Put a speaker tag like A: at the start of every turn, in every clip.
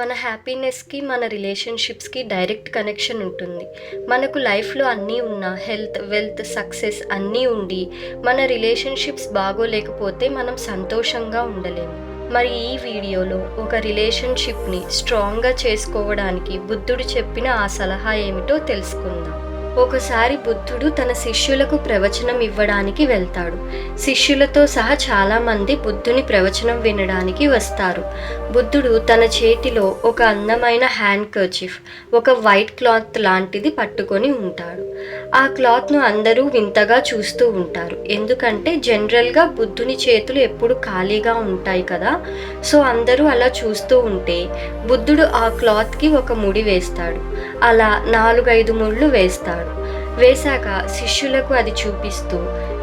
A: మన హ్యాపీనెస్కి మన రిలేషన్షిప్స్కి direct connection ఉంటుంది. మనకు లైఫ్లో అన్నీ ఉన్న హెల్త్ వెల్త్ సక్సెస్ అన్నీ ఉండి మన రిలేషన్షిప్స్ బాగోలేకపోతే మనం సంతోషంగా ఉండలేము. మరి ఈ వీడియోలో ఒక రిలేషన్షిప్ని స్ట్రాంగ్గా చేసుకోవడానికి బుద్ధుడు చెప్పిన ఆ సలహా ఏమిటో తెలుసుకుందాం. ఒకసారి బుద్ధుడు తన శిష్యులకు ప్రవచనం ఇవ్వడానికి వెళ్తాడు. శిష్యులతో సహా చాలామంది బుద్ధుని ప్రవచనం వినడానికి వస్తారు. బుద్ధుడు తన చేతిలో ఒక అందమైన హ్యాండ్ కర్చీఫ్ ఒక వైట్ క్లాత్ లాంటిది పట్టుకొని ఉంటాడు. ఆ క్లాత్ను అందరూ వింతగా చూస్తూ ఉంటారు. ఎందుకంటే జనరల్గా బుద్ధుని చేతులు ఎప్పుడు ఖాళీగా ఉంటాయి కదా. సో అందరూ అలా చూస్తూ ఉంటే బుద్ధుడు ఆ క్లాత్కి ఒక ముడి వేస్తాడు. అలా నాలుగైదు ముళ్ళు వేస్తాడు. వేశాక శిష్యులకు అది చూపిస్తూ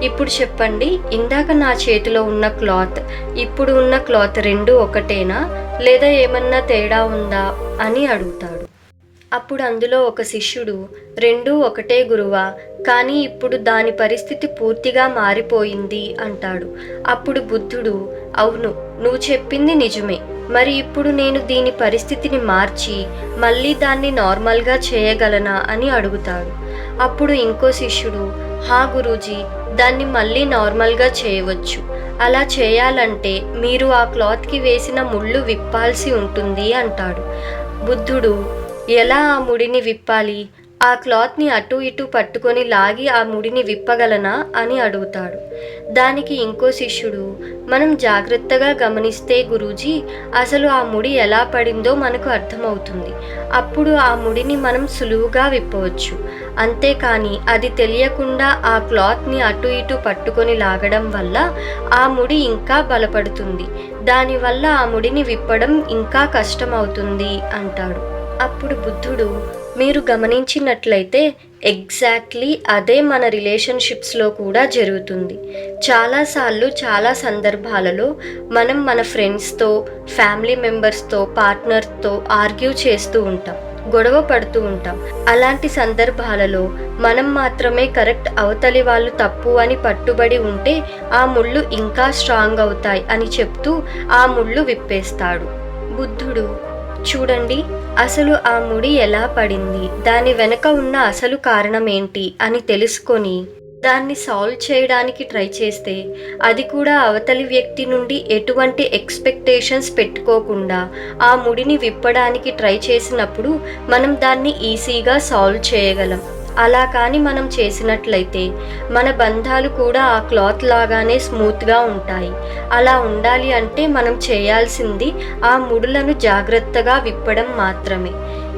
A: ఇప్పుడు చెప్పండి ఇందాక నా చేతిలో ఉన్న క్లాత్ ఇప్పుడు ఉన్న క్లాత్ రెండు ఒకటేనా? లేదా ఏమన్నా తేడా ఉందా? అని అడుగుతాడు. అప్పుడు అందులో ఒక శిష్యుడు రెండూ ఒకటే గురువా కానీ ఇప్పుడు దాని పరిస్థితి పూర్తిగా మారిపోయింది అంటాడు. అప్పుడు బుద్ధుడు అవును నువ్వు చెప్పింది నిజమే మరి ఇప్పుడు నేను దీని పరిస్థితిని మార్చి మళ్ళీ దాన్ని నార్మల్గా చేయగలనా అని అడుగుతాడు. అప్పుడు ఇంకో శిష్యుడు హా గురూజీ దాన్ని మళ్ళీ నార్మల్గా చేయవచ్చు. అలా చేయాలంటే మీరు ఆ క్లాత్కి వేసిన ముళ్ళు విప్పాల్సి ఉంటుంది అంటాడు. బుద్ధుడు ఎలా ఆ ముడిని విప్పాలి? ఆ క్లాత్ని అటు ఇటు పట్టుకొని లాగి ఆ ముడిని విప్పగలనా? అని అడుగుతాడు. దానికి ఇంకో శిష్యుడు మనం జాగ్రత్తగా గమనిస్తే గురూజీ అసలు ఆ ముడి ఎలా పడిందో మనకు అర్థమవుతుంది. అప్పుడు ఆ ముడిని మనం సులువుగా విప్పవచ్చు. అంతేకాని అది తెలియకుండా ఆ క్లాత్ని అటు ఇటు పట్టుకొని లాగడం వల్ల ఆ ముడి ఇంకా బలపడుతుంది. దానివల్ల ఆ ముడిని విప్పడం ఇంకా కష్టమవుతుంది అంటాడు. అప్పుడు బుద్ధుడు మీరు గమనించినట్లయితే ఎగ్జాక్ట్లీ అదే మన రిలేషన్షిప్స్లో కూడా జరుగుతుంది. చాలాసార్లు చాలా సందర్భాలలో మనం మన ఫ్రెండ్స్తో ఫ్యామిలీ మెంబర్స్తో పార్ట్నర్తో ఆర్గ్యూ చేస్తూ ఉంటాం గొడవ పడుతూ ఉంటాం. అలాంటి సందర్భాలలో మనం మాత్రమే కరెక్ట్ అవతలి వాళ్ళు తప్పు అని పట్టుబడి ఉంటే ఆ ముళ్ళు ఇంకా స్ట్రాంగ్ అవుతాయి అని చెప్తూ ఆ ముళ్ళు విప్పేస్తాడు. బుద్ధుడు చూడండి అసలు ఆ ముడి ఎలా పడింది? దాని వెనక ఉన్న అసలు కారణం ఏంటి అని తెలుసుకొని దాన్ని సాల్వ్ చేయడానికి ట్రై చేస్తే అది కూడా అవతలి వ్యక్తి నుండి ఎటువంటి ఎక్స్పెక్టేషన్స్ పెట్టుకోకుండా ఆ ముడిని విప్పడానికి ట్రై చేసినప్పుడు మనం దాన్ని ఈజీగా సాల్వ్ చేయగలం. అలా కానీ మనం చేసినట్లయితే మన బంధాలు కూడా ఆ క్లాత్ లాగానే స్మూత్గా ఉంటాయి. అలా ఉండాలి అంటే మనం చేయాల్సింది ఆ ముడులను జాగ్రత్తగా విప్పడం మాత్రమే.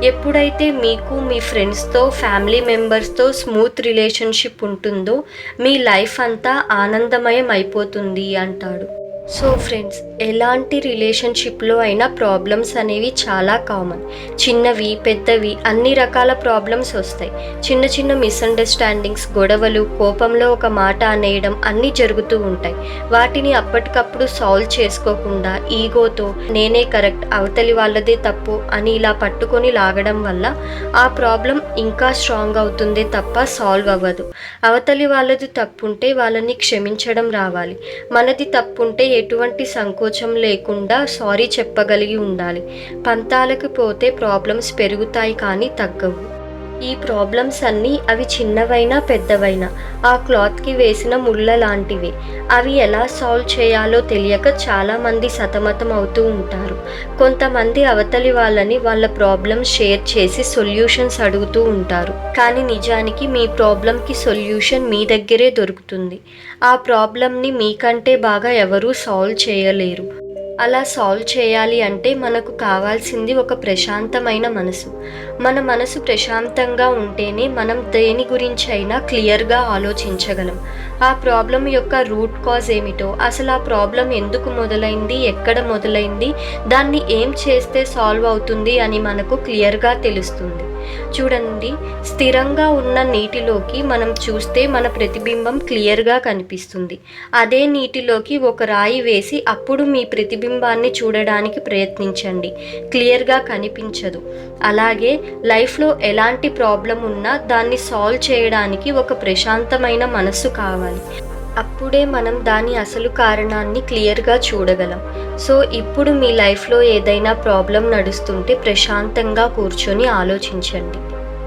A: ఎప్పుడైతే మీకు మీ ఫ్రెండ్స్తో ఫ్యామిలీ మెంబర్స్తో స్మూత్ రిలేషన్షిప్ ఉంటుందో మీ లైఫ్ అంతా ఆనందమయం అయిపోతుంది అంటాడు. సో ఫ్రెండ్స్ ఎలాంటి రిలేషన్షిప్లో అయినా ప్రాబ్లమ్స్ అనేవి చాలా కామన్. చిన్నవి పెద్దవి అన్ని రకాల ప్రాబ్లమ్స్ వస్తాయి. చిన్న చిన్న మిస్అండర్స్టాండింగ్స్ గొడవలు కోపంలో ఒక మాట అనేయడం అన్నీ జరుగుతూ ఉంటాయి. వాటిని అప్పటికప్పుడు సాల్వ్ చేసుకోకుండా ఈగోతో నేనే కరెక్ట్ అవతలి వాళ్ళదే తప్పు అని ఇలా పట్టుకొని లాగడం వల్ల ఆ ప్రాబ్లం ఇంకా స్ట్రాంగ్ అవుతుందే తప్ప సాల్వ్ అవ్వదు. అవతలి వాళ్ళది తప్పుంటే వాళ్ళని క్షమించడం రావాలి. మనది తప్పుంటే ఎటువంటి సంకోచం లేకుండా సారీ చెప్పగలిగి ఉండాలి. పంతాలకు పోతే ప్రాబ్లమ్స్ పెరుగుతాయి కానీ తగ్గవు. ఈ ప్రాబ్లమ్స్ అన్నీ అవి చిన్నవైనా పెద్దవైనా ఆ క్లాత్కి వేసిన ముళ్ళ లాంటివి. అవి ఎలా సాల్వ్ చేయాలో తెలియక చాలామంది సతమతం అవుతూ ఉంటారు. కొంతమంది అవతలి వాళ్ళని వాళ్ళ ప్రాబ్లమ్స్ షేర్ చేసి సొల్యూషన్స్ అడుగుతూ ఉంటారు. కానీ నిజానికి మీ ప్రాబ్లంకి సొల్యూషన్ మీ దగ్గరే దొరుకుతుంది. ఆ ప్రాబ్లంని మీకంటే బాగా ఎవరూ సాల్వ్ చేయలేరు. అలా సాల్వ్ చేయాలి అంటే మనకు కావాల్సింది ఒక ప్రశాంతమైన మనసు. మన మనసు ప్రశాంతంగా ఉంటేనే మనం దేని గురించి అయినా క్లియర్గా ఆలోచించగలం. ఆ ప్రాబ్లం యొక్క రూట్ కాజ్ ఏమిటో అసలు ఆ ప్రాబ్లం ఎందుకు మొదలైంది ఎక్కడ మొదలైంది దాన్ని ఏం చేస్తే సాల్వ్ అవుతుంది అని మనకు క్లియర్గా తెలుస్తుంది. చూడండి స్థిరంగా ఉన్న నీటిలోకి మనం చూస్తే మన ప్రతిబింబం క్లియర్గా కనిపిస్తుంది. అదే నీటిలోకి ఒక రాయి వేసి అప్పుడు మీ ప్రతిబింబాన్ని చూడడానికి ప్రయత్నించండి. క్లియర్గా కనిపించదు. అలాగే లైఫ్లో ఎలాంటి ప్రాబ్లం ఉన్నా దాన్ని సాల్వ్ చేయడానికి ఒక ప్రశాంతమైన మనస్సు కావాలి. అప్పుడే మనం దాని అసలు కారణాన్ని క్లియర్గా చూడగలం. సో ఇప్పుడు మీ లైఫ్లో ఏదైనా ప్రాబ్లం నడుస్తుంటే ప్రశాంతంగా కూర్చొని ఆలోచించండి.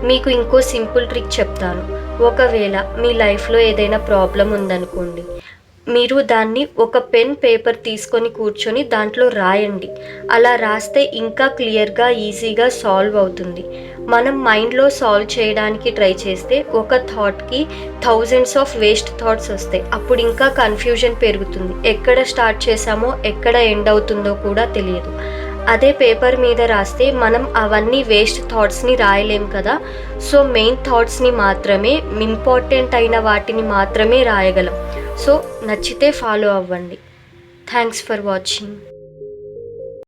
A: మీకు ఇంకో సింపుల్ ట్రిక్ చెప్తాను. ఒకవేళ మీ లైఫ్లో ఏదైనా ప్రాబ్లం ఉందనుకోండి మీరు దాన్ని ఒక పెన్ పేపర్ తీసుకొని కూర్చొని దాంట్లో రాయండి. అలా రాస్తే ఇంకా క్లియర్గా ఈజీగా సాల్వ్ అవుతుంది. మనం మైండ్లో సాల్వ్ చేయడానికి ట్రై చేస్తే ఒక థాట్కి థౌజండ్స్ ఆఫ్ వేస్ట్ థాట్స్ వస్తాయి. అప్పుడు ఇంకా కన్ఫ్యూజన్ పెరుగుతుంది. ఎక్కడ స్టార్ట్ చేసామో ఎక్కడ ఎండ్ అవుతుందో కూడా తెలియదు. అదే పేపర్ మీద రాస్తే మనం అవన్నీ వేస్ట్ థాట్స్ని రాయలేం కదా? సో మెయిన్ థాట్స్ని మాత్రమే ఇంపార్టెంట్ అయిన వాటిని మాత్రమే రాయగలం. సో నచ్చితే ఫాలో అవ్వండి. Thanks for watching.